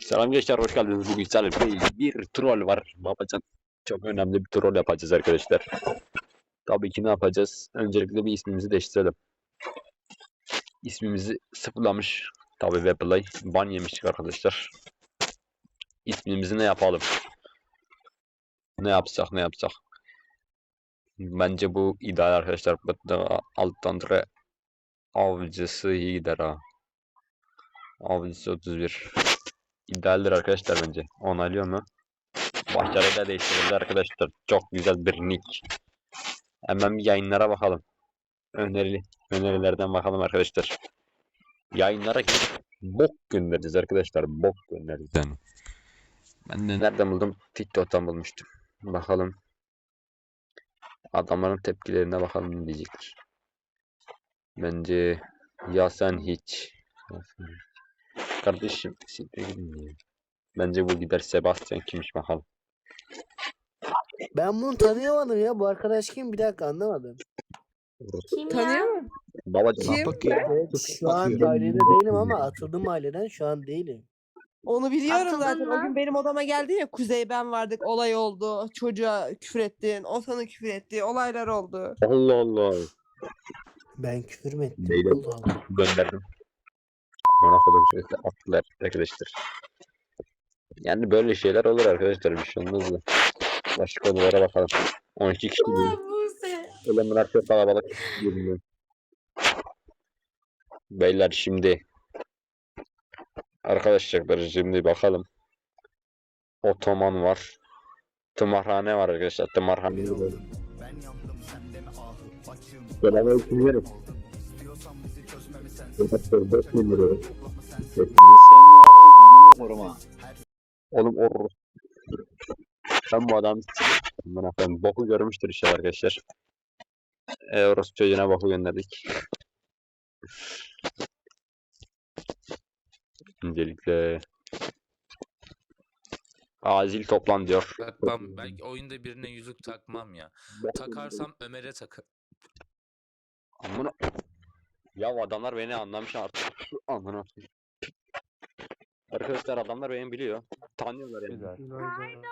Selam gençler hoş geldiniz. Bugün sizlerle bir, troll var. Babacan çok önemli bir troll yapacağız arkadaşlar. Tabii ki ne yapacağız? Öncelikle bir ismimizi değiştirelim. İsmimizi sıfırlamış. Tabii Weplay ban yemiştik arkadaşlar. İsmimizi ne yapalım? Ne yapsak ne yapsak? Bence bu ideal arkadaşlar. Alttan avcısı iyi gider ha. Avcısı 31. İdealdir arkadaşlar bence. Onaylıyor mu? Başarıyla değiştirildi arkadaşlar. Çok güzel bir nick. Hemen bir yayınlara bakalım. Önerili. Önerilerden bakalım arkadaşlar. Yayınlara gidip bok göndereceğiz arkadaşlar. Bok göndereceğiz. Yani. Ben de nereden buldum? TikTok'tan bulmuştum. Bakalım. Adamların tepkilerine bakalım ne diyecekler. Bence ya sen hiç. Ya sen hiç. Kardeşim siktir gidin ya. Bence bu gider Sebastian kimmiş bakalım. Ben bunu tanıyamadım ya. Bu arkadaş kim? Bir dakika anlamadım. Kim Tanıyor ya? mu? Babacım Kim? Evet, şu an dairede değilim ama atıldım aileden şu an değilim. Onu biliyorum Atıldın zaten. O mı? gün benim odama geldin ya Kuzey ben vardık olay oldu. Çocuğa küfür ettin. O sana küfür etti. Olaylar oldu. Allah Allah. Ben küfür mü ettim? Değilim. Allah Allah. Gönderdim. Bana kadar şöyle attılar arkadaşlar. Yani böyle şeyler olur arkadaşlar bir şey olmaz da. Başka konulara bakalım. 12 kişi değil. Elemanlar çok kalabalık. Beyler şimdi Arkadaşlar şimdi bakalım. Otoman var. Tımarhane var arkadaşlar. Tımarhane var. Selamünaleyküm yerim. Oğlum or. Ben bu adam Aman efendim boku görmüştür inşallah arkadaşlar. E, orası çocuğuna boku gönderdik. Öncelikle acil toplan diyor. Takmam. Belki oyunda birine yüzük takmam ya. Takarsam Ömer'e takı. Amına. Ya adamlar beni anlamış artık. Amına. Arkadaşlar adamlar beni biliyor. Tanıyorlar yani. Güzel. Pardon.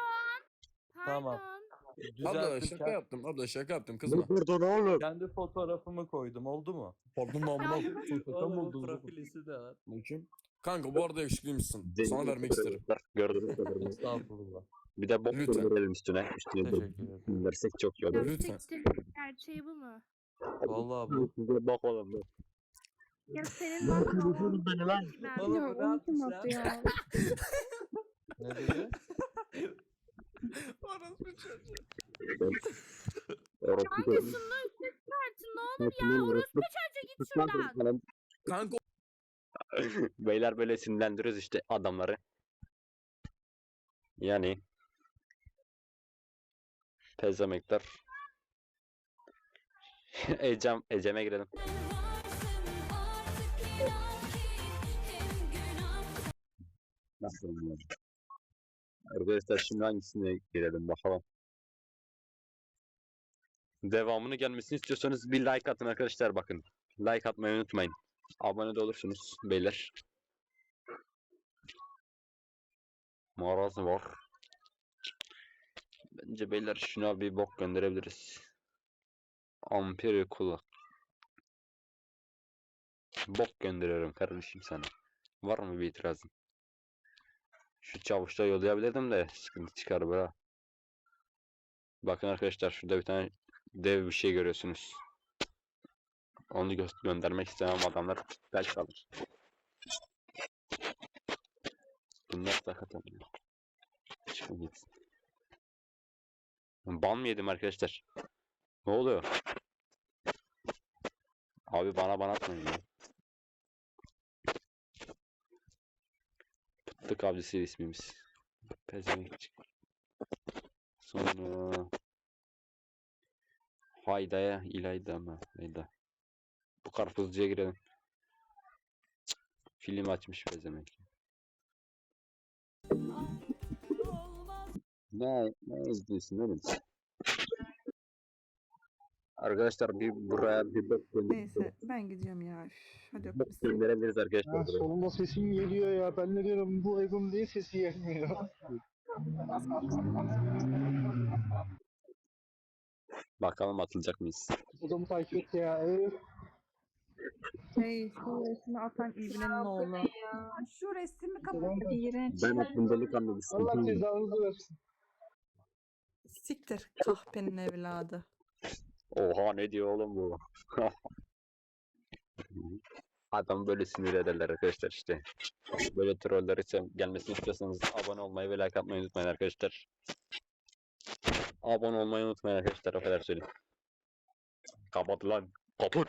Tamam. Pardon. Abla Düzelttim. şaka yaptım. Abla şaka yaptım kızma. Pardon oğlum. Kendi fotoğrafımı koydum oldu mu? Pardon şaka mı Oğlum oldu? profilisi de var. Bakayım. Kanka bu arada yakışıklıymışsın. Sana vermek isterim. Gördünüz mü? Estağfurullah. Bir de bok Lütfen. gönderelim üstüne. Üstüne Teşekkür ederim. versek çok iyi olur. Lütfen. Gerçeği bu mu? Vallahi bu. Size bok oğlum. Ya senin nasıl olduğunu beni lan. ben Oğlum Ya, bırak onu kim sen. attı ya? Ne dedi? Orospu çocuğu. Orası Kanka şundan ses versin ne olur ya. Orospu çocuğu git şuradan. Kanka Beyler böyle sinirlendiriyoruz işte adamları. Yani Pezemekler. Ecem, Ecem'e girelim. Arkadaşlar şimdi hangisine girelim bakalım. Devamını gelmesini istiyorsanız bir like atın arkadaşlar bakın. Like atmayı unutmayın. Abone de olursunuz beyler. Maraz var. Bence beyler şuna bir bok gönderebiliriz. Ampere kulak. Bok gönderiyorum kardeşim sana. Var mı bir itirazın? Şu çavuşta yollayabilirdim de sıkıntı çıkar bra. Bakın arkadaşlar şurada bir tane dev bir şey görüyorsunuz. Onu gö- göndermek istemem adamlar belki alır. Bunlar sakat. Çıkın gitsin. Ban mı yedim arkadaşlar? Ne oluyor? Abi bana ban atmayın ya. Pıttık avcısı ismimiz. Pezevenk. Sonra Hayda'ya İlayda mı? Hayda. Bu karpuzcuya girelim. Cık, Film açmış pezevenk. Ne, ne izliyorsun oğlum? Arkadaşlar bir buraya bir bak Neyse ben gidiyorum ya. Üf, Hadi öptüm. gönderebiliriz arkadaşlar. Ha, buraya. sonunda sesim geliyor ya. Ben ne diyorum bu Egon niye sesi gelmiyor? Bakalım atılacak mıyız? Adamı takip et ya. Öf. Hey şu resmi atan İbne'nin oğlu. Şu resmi kapat. İğrenç. Ben aklımda delikanlı bir Allah sıkıntım yok. cezanızı versin. Siktir kahpenin evladı. Oha ne diyor oğlum bu? Adam böyle sinir ederler arkadaşlar işte. Böyle troller için gelmesini istiyorsanız abone olmayı ve like atmayı unutmayın arkadaşlar. Abone olmayı unutmayın arkadaşlar o kadar söyleyeyim. Kapat lan. Kapat.